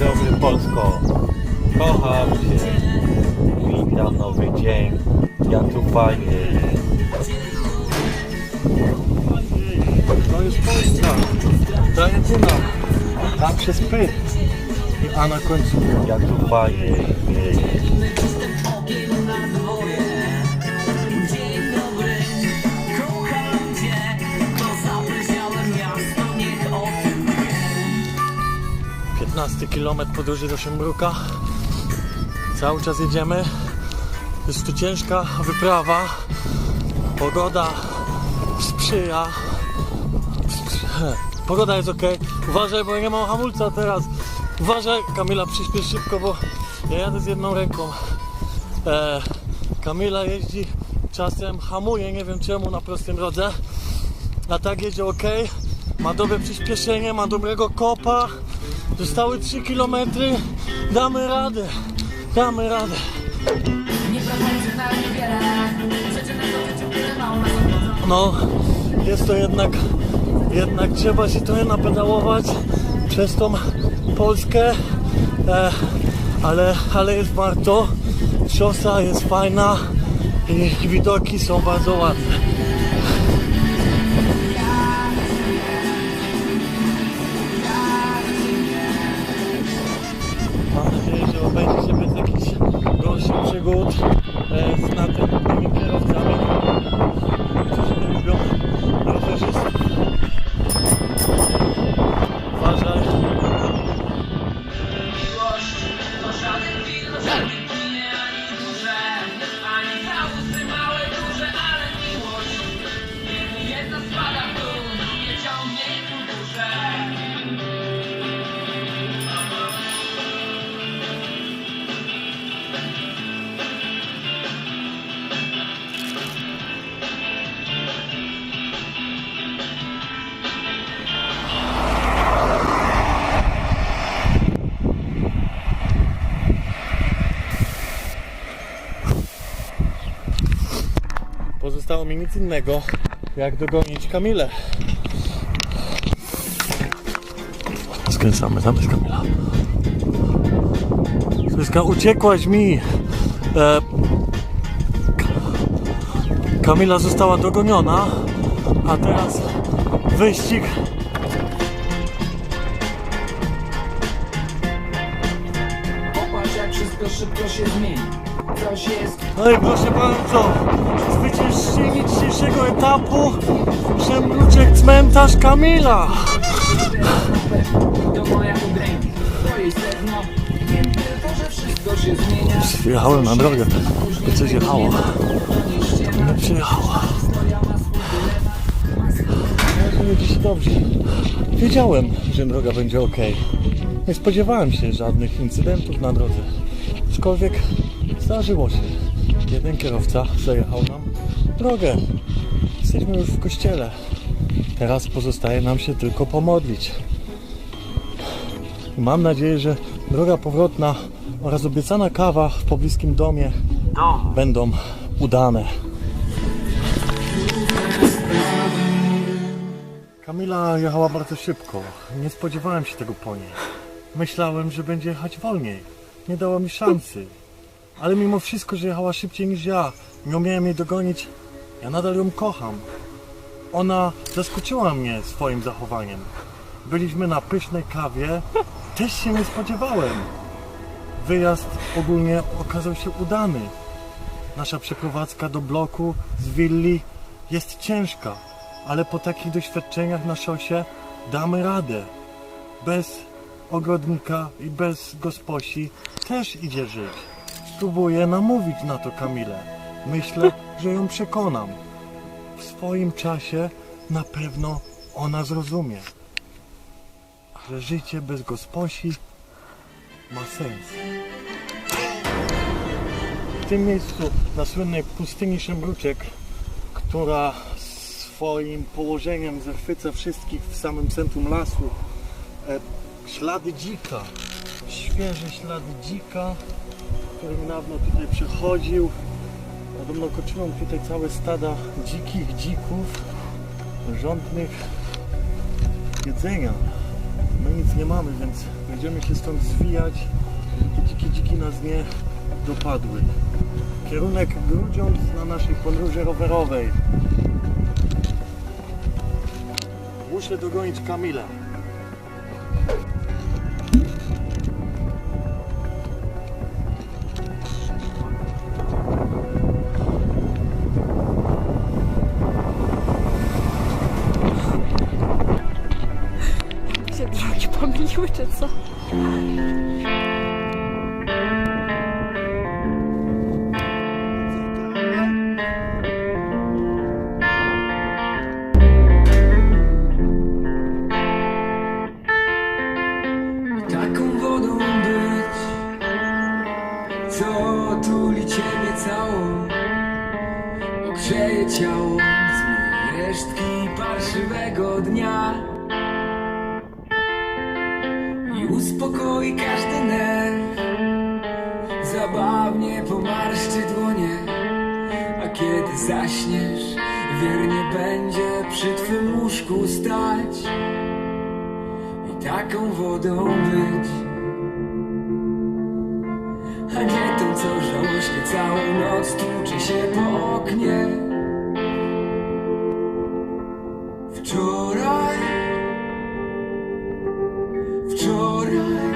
Dobry Polsko. Kocham Cię. Witam nowy dzień. Jak tu fajnie jest. To jest Polska. To jedyna. Tam przez P. I A na końcu. Jak tu fajnie jest. Wie. 15 km podróży do Szymruka. Cały czas jedziemy. Jest tu ciężka wyprawa. Pogoda sprzyja. Pogoda jest ok. Uważaj, bo ja nie mam hamulca teraz. Uważaj, Kamila, przyspiesz szybko, bo ja jadę z jedną ręką. E, Kamila jeździ czasem, hamuje, nie wiem czemu, na prostej drodze. A tak jedzie ok. Ma dobre przyspieszenie, ma dobrego kopa. Zostały 3 km. Damy radę. Damy radę. No, jest to jednak, jednak trzeba się trochę napedałować przez tą Polskę, e, ale, ale jest warto. Szosa jest fajna i widoki są bardzo ładne. Pozostało mi nic innego, jak dogonić Kamilę. Skręcamy, tam jest Kamila. Zbyska, uciekłaś mi! E, Kamila została dogoniona, a teraz wyścig. Wszystko szybko się zmieni Coś jest No i proszę bardzo, zwyciężczyni dzisiejszego etapu, Przemruczek Cmentarz Kamila. to moja udręki To jej sedno Wiem tylko, że wszystko się zmienia Wjechałem na drogę, i coś jechało. Przyjechała. będzie się dobrze. Wiedziałem, że droga będzie ok. Nie spodziewałem się żadnych incydentów na drodze. Aczkolwiek zdarzyło się. Jeden kierowca zajechał nam drogę. Jesteśmy już w kościele. Teraz pozostaje nam się tylko pomodlić. Mam nadzieję, że droga powrotna oraz obiecana kawa w pobliskim domie będą udane. Kamila jechała bardzo szybko. Nie spodziewałem się tego po niej. Myślałem, że będzie jechać wolniej. Nie dała mi szansy. Ale mimo wszystko, że jechała szybciej niż ja, nie umiałem jej dogonić, ja nadal ją kocham. Ona zaskoczyła mnie swoim zachowaniem. Byliśmy na pysznej kawie, też się nie spodziewałem. Wyjazd ogólnie okazał się udany. Nasza przeprowadzka do bloku z willi jest ciężka, ale po takich doświadczeniach na szosie damy radę. Bez ogrodnika i bez gosposi też idzie żyć. Spróbuję namówić na to Kamilę. Myślę, że ją przekonam. W swoim czasie na pewno ona zrozumie, że życie bez gosposi ma sens. W tym miejscu, na słynnej pustyni Szembruczek, która swoim położeniem zachwyca wszystkich w samym centrum lasu, e, ślady dzika, świeże ślady dzika, który niedawno tutaj przechodził. Podobno koczyną tutaj całe stada dzikich dzików, żądnych jedzenia. My nic nie mamy, więc będziemy się stąd zwijać. Dziki, dziki nas nie dopadły. Kierunek Grudziądz na naszej podróży rowerowej. Muszę dogonić Kamila. Czy co? Wodą być Co tuli ciebie całą Ogrzeje ciało Zmyje resztki parszywego dnia uspokoi każdy nerw Zabawnie pomarszczy dłonie A kiedy zaśniesz Wiernie będzie przy twym łóżku stać i taką wodą być. A nie tą, co żałośnie całą noc tłucze się po oknie. Wczoraj, wczoraj